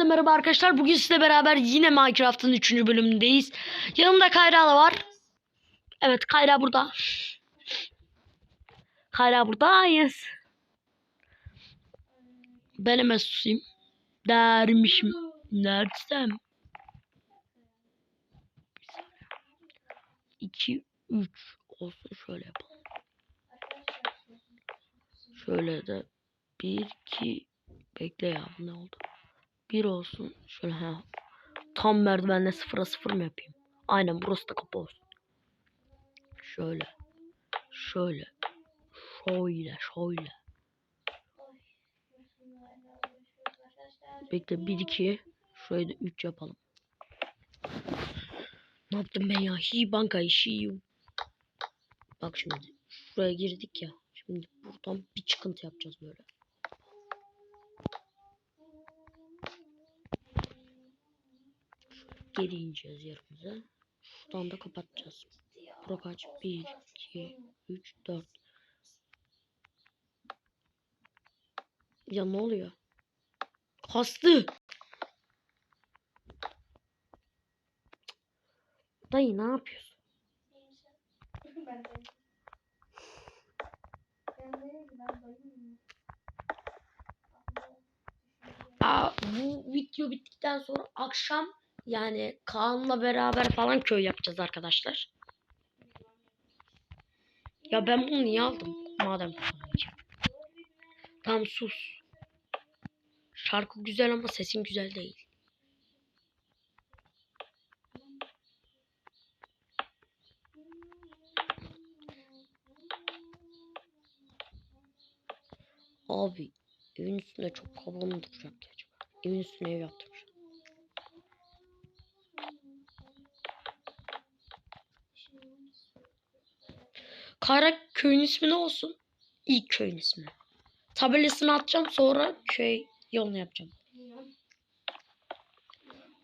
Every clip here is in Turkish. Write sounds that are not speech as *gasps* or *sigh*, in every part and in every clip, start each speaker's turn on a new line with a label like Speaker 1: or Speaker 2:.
Speaker 1: Hepinize merhaba arkadaşlar. Bugün sizle beraber yine Minecraft'ın 3. bölümündeyiz. Yanımda Kayra da var. Evet Kayra burada. Kayra buradayız. Ben hemen susayım. Dermişim. Neredesem. 2 3 olsun şöyle yapalım. Şöyle de 1 2 bekle ya ne oldu? 1 olsun. Şöyle ha. Tam merdivenle sıfıra sıfır mı yapayım? Aynen burası da kapı olsun. Şöyle. Şöyle. Şöyle. Şöyle. Bekle 1 2 şurayı da 3 yapalım. Ne yaptım ben ya? Hi banka işi. Bak şimdi. Şuraya girdik ya. Şimdi buradan bir çıkıntı yapacağız böyle. Geri ineceğiz yerimize. Şuradan da kapatacağız. Bura kaç? 1, 2, 3, 4. Ya ne oluyor? Kastı. Dayı ne yapıyorsun? Aa, bu video bittikten sonra akşam yani Kaan'la beraber falan köy yapacağız arkadaşlar. Ya ben bunu niye aldım? Madem. Tamam sus. Şarkı güzel ama sesin güzel değil. Abi evin üstünde çok kaba mı duracak acaba? Evin üstüne ev yaptırmış. Kara köyün ismi ne olsun? İlk köyün ismi. Tabelasını atacağım sonra köy yolunu yapacağım.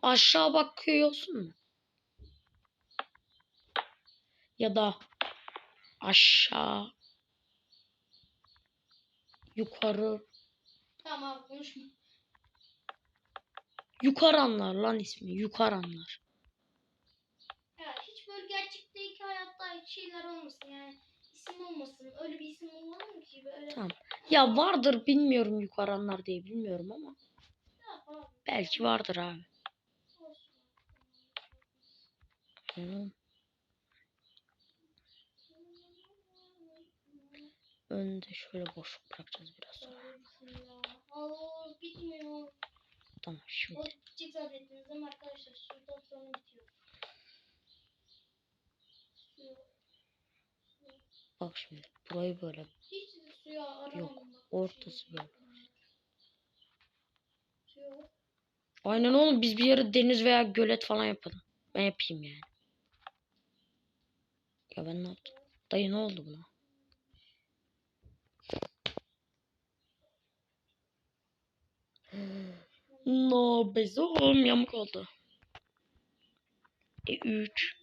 Speaker 1: Aşağı bak köy olsun mu? Ya da aşağı yukarı
Speaker 2: Tamam konuşma.
Speaker 1: Yukaranlar lan ismi. Yukaranlar.
Speaker 2: Ya hiç böyle gerçekteki şeyler olmasın yani isim olmasın. Öyle bir isim olmalı mı ki böyle?
Speaker 1: Tamam. Ya vardır bilmiyorum yukaranlar diye bilmiyorum ama
Speaker 2: Ya
Speaker 1: belki vardır abi. Hı. Önde şöyle boşluk bırakacağız biraz sonra.
Speaker 2: Bitmiyor.
Speaker 1: Tamam şimdi.
Speaker 2: O zannettiniz arkadaşlar? Şuradan sonra bitiyor.
Speaker 1: Bak şimdi. Burayı böyle. Yok. Ortası böyle. Aynen oğlum biz bir yere deniz veya gölet falan yapalım. Ben yapayım yani. Ya ben ne yaptım? Dayı ne oldu buna? *gasps* No bez oğlum yamuk oldu. E 3.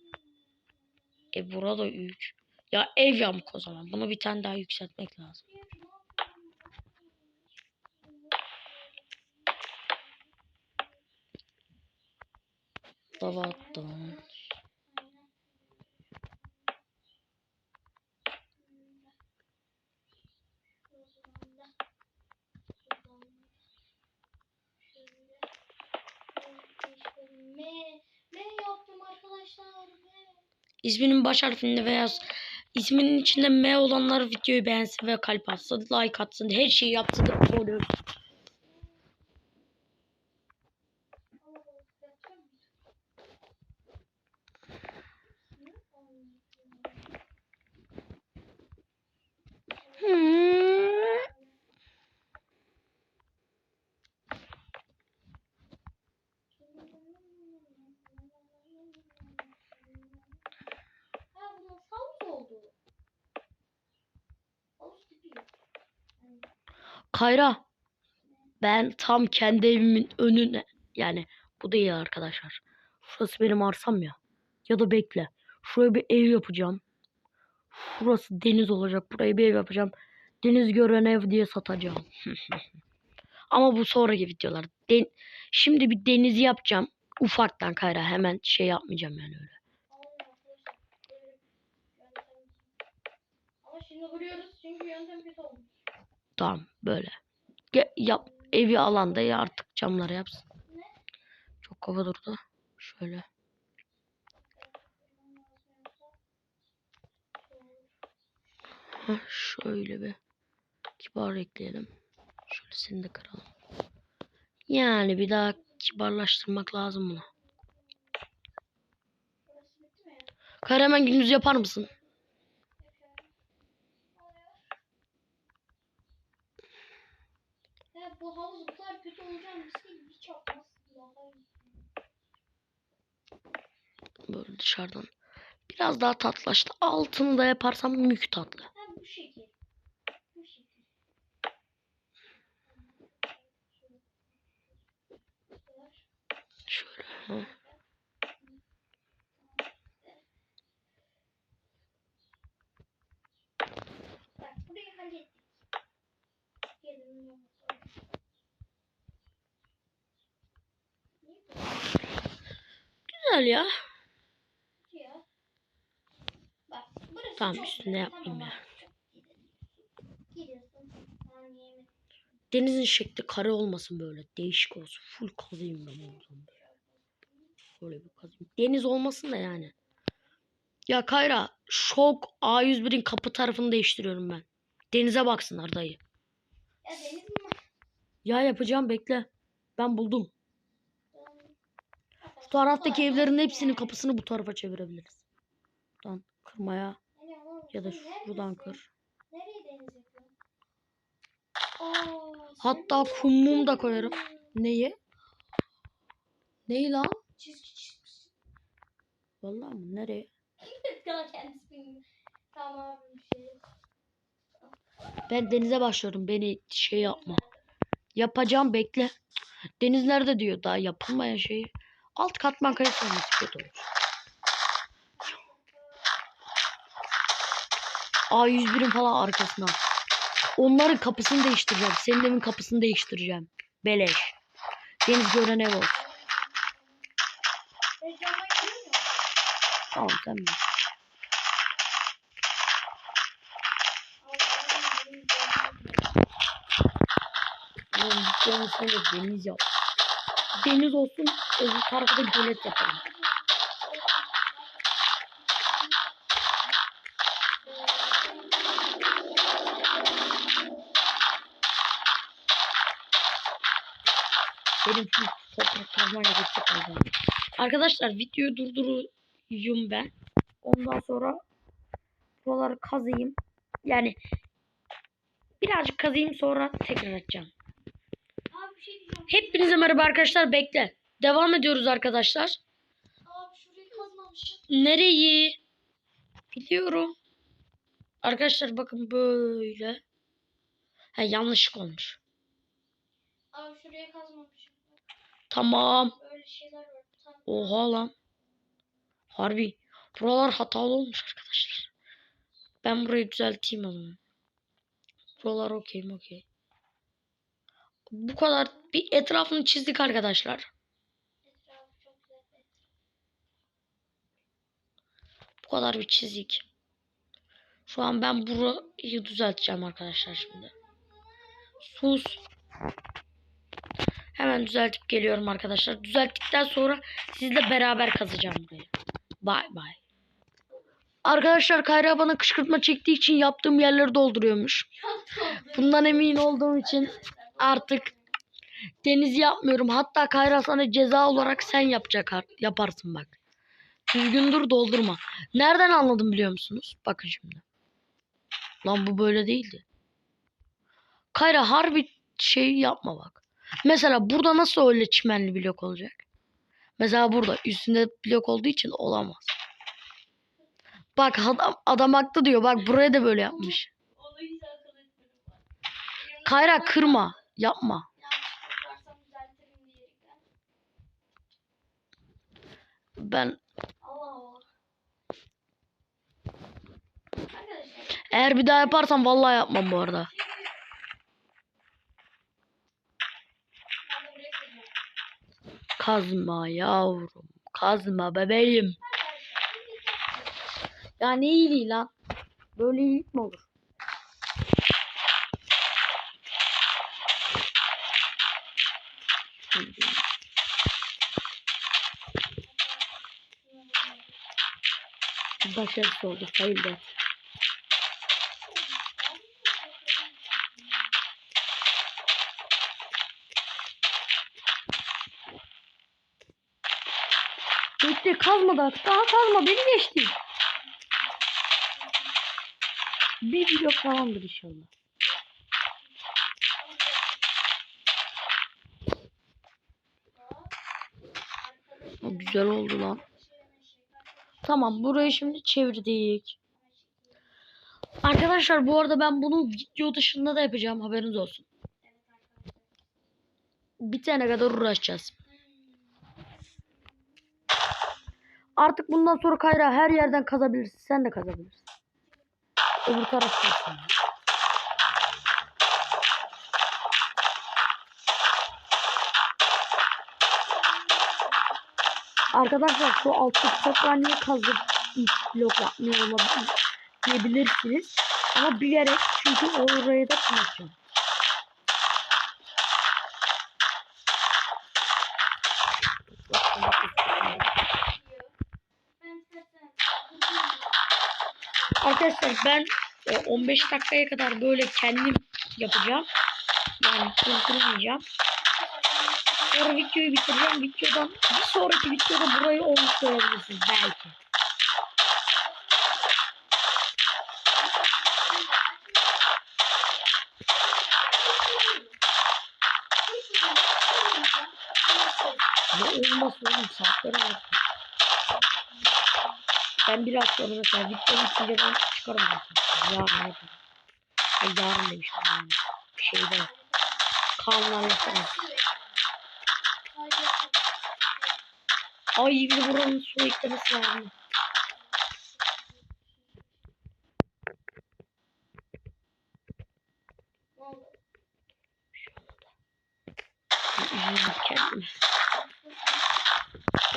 Speaker 1: E burada 3. Ya ev yamuk o zaman. Bunu bir tane daha yükseltmek lazım. Lava attım. İsminin baş harfinde veya isminin içinde M olanlar videoyu beğensin ve kalp atsın, like atsın, her şeyi yapsın. Oluyor. Hmm.
Speaker 2: Ha bunun havuz oldu. Havuz tipi yok.
Speaker 1: Kayra. Ben tam kendi evimin önüne yani bu değil arkadaşlar. Şurası benim arsam ya. Ya da bekle. Şuraya bir ev yapacağım. Şurası deniz olacak. Buraya bir ev yapacağım. Deniz gören ev diye satacağım. *laughs* Ama bu sonraki videolar. Den Şimdi bir denizi yapacağım. Ufaktan Kayra hemen şey yapmayacağım yani öyle.
Speaker 2: Ama şimdi vuruyoruz çünkü yöntem kötü olmuş.
Speaker 1: Tamam böyle. Ge- yap evi alanda ya artık camları yapsın. Çok kafa durdu. Şöyle. Şöyle bir kibar ekleyelim. Şöyle seni de kıralım. Yani bir daha kibarlaştırmak lazım bunu. Kayra hemen gündüz yapar mısın?
Speaker 2: Bu havuz bu kadar kötü olacağını bilseydim hiç yapmazdım. Vallahi.
Speaker 1: Böyle dışarıdan. Biraz daha tatlaştı. Altını da yaparsam mük tatlı.
Speaker 2: Ha bu şekil. Bu şekil.
Speaker 1: Şöyle. heh.
Speaker 2: Bak burayı hallettik. Gelin yok. Niye
Speaker 1: Güzel ya.
Speaker 2: Bak
Speaker 1: Tamam, üstüne yapmayayım ya. Denizin şekli kare olmasın böyle. Değişik olsun. Full kazıyım ben o zaman. Böyle bir kazıyım. Deniz olmasın da yani. Ya Kayra şok A101'in kapı tarafını değiştiriyorum ben. Denize baksınlar dayı.
Speaker 2: Ya deniz mi?
Speaker 1: Ya yapacağım bekle. Ben buldum. Taraftaki evlerin hepsinin kapısını bu tarafa çevirebiliriz. Buradan kırmaya ya da şuradan kır. Hatta kum mum da koyarım. Neyi? Neyi lan? Vallahi mı? Nereye? Ben denize başlıyorum. Beni şey yapma. Yapacağım bekle. Deniz nerede diyor daha yapılmayan şeyi. Alt katman kayısı olması olur. A101'in falan arkasına. Onların kapısını değiştireceğim. Senin evin kapısını değiştireceğim. Beleş. Deniz gören ev olsun. Tamam sen mi? Oğlum dükkanı sen de deniz yap. Deniz olsun. Öbür tarafta da gölet yapalım. Benim full toprak kazmayla geçecek lazım. Arkadaşlar videoyu durduruyum ben. Ondan sonra buraları kazıyım. Yani birazcık kazıyım sonra tekrar açacağım.
Speaker 2: Abi bir şey diyeceğim.
Speaker 1: Hepinize merhaba arkadaşlar bekle. Devam ediyoruz arkadaşlar. Nereyi? Biliyorum. Arkadaşlar bakın böyle. Ha yanlışlık olmuş.
Speaker 2: Abi şuraya kazmamışım.
Speaker 1: Tamam.
Speaker 2: Öyle şeyler var. Tamam.
Speaker 1: Oha lan. Harbi. Buralar hatalı olmuş arkadaşlar. Ben burayı düzelteyim o zaman. Buralar okey okey. Bu kadar bir etrafını çizdik arkadaşlar. Bu kadar bir çizik. Şu an ben burayı düzelteceğim arkadaşlar şimdi. Sus. Hemen düzeltip geliyorum arkadaşlar. Düzelttikten sonra sizle beraber kazacağım burayı. Bay bay. Arkadaşlar Kayra bana kışkırtma çektiği için yaptığım yerleri dolduruyormuş. Bundan emin olduğum için artık deniz yapmıyorum. Hatta Kayra sana ceza olarak sen yapacak yaparsın bak. Düzgün dur doldurma. Nereden anladım biliyor musunuz? Bakın şimdi. Lan bu böyle değildi. Kayra harbi şey yapma bak. Mesela burada nasıl öyle çimenli blok olacak? Mesela burada üstünde blok olduğu için olamaz. Bak adam, adam haklı diyor. Bak buraya da böyle yapmış. Kayra kırma. Yapma. Ben eğer bir daha yaparsam vallahi yapmam bu arada. Kazma yavrum. Kazma bebeğim. Ya ne iyiliği lan? Böyle iyilik mi olur? Başarısız oldu. Hayırlı. Bekle kazma da daha kazma beni geçti. Bir blok falandır inşallah. O güzel oldu lan. Tamam burayı şimdi çevirdik. Arkadaşlar bu arada ben bunu video dışında da yapacağım haberiniz olsun. Bitene kadar uğraşacağız. Artık bundan sonra Kayra her yerden kazabilirsin. Sen de kazabilirsin. Öbür tarafta. Arkadaşlar şu alttaki toprağı niye kazıp blok yapmıyor olabilir diyebilirsiniz. Ama bilerek çünkü oraya da konuşacağım. Arkadaşlar ben e, 15 dakikaya kadar böyle kendim yapacağım. Yani durdurmayacağım. Sonra videoyu bitireceğim. Videodan bir sonraki videoda burayı olmuş görebilirsiniz belki. Ne olmaz oğlum saatler alır. Ben biraz sonra mesela video bitince ben çıkarım. Yarın yaparım. Ay yarın demişim yani. Bir şey de kanlarla falan. Ay bir buranın su eklemesi lazım.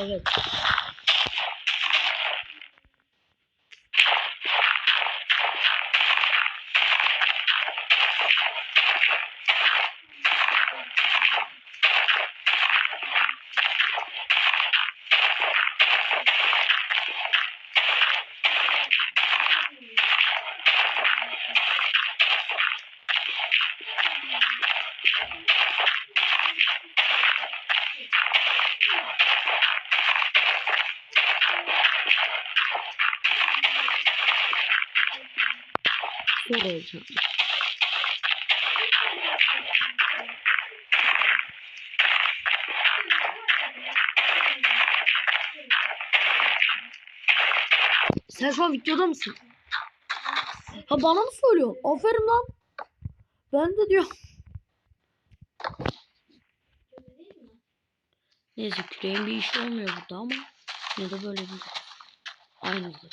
Speaker 1: Evet. Olacak. Sen şu an videoda mısın? Ha bana mı söylüyorsun? Aferin lan. Ben de diyor. Neyse küreğin bir işi olmuyor burada ama ya da böyle bir aynısı.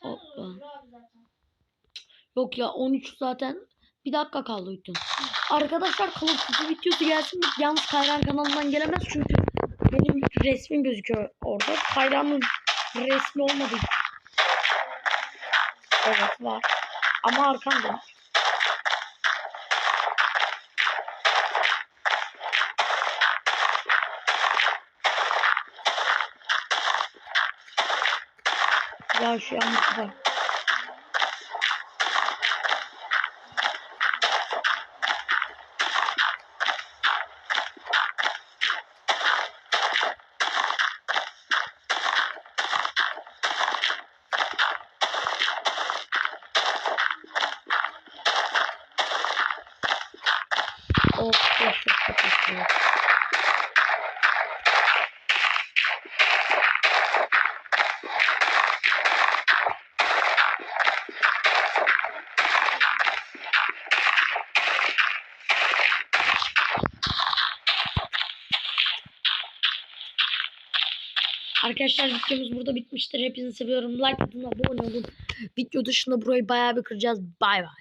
Speaker 1: Hoppa. Yok ya 13 zaten bir dakika kaldı bütün. Arkadaşlar Duty videosu gelsin. Yalnız Kayran kanalından gelemez çünkü benim resmim gözüküyor orada. Kayran'ın resmi olmadı. Evet var. Ama arkamda. Ya şu yanlış var. Of of Arkadaşlar videomuz burada bitmiştir. Hepinizi seviyorum. Like atın, abone olun. Video dışında burayı bayağı bir kıracağız. Bay bay.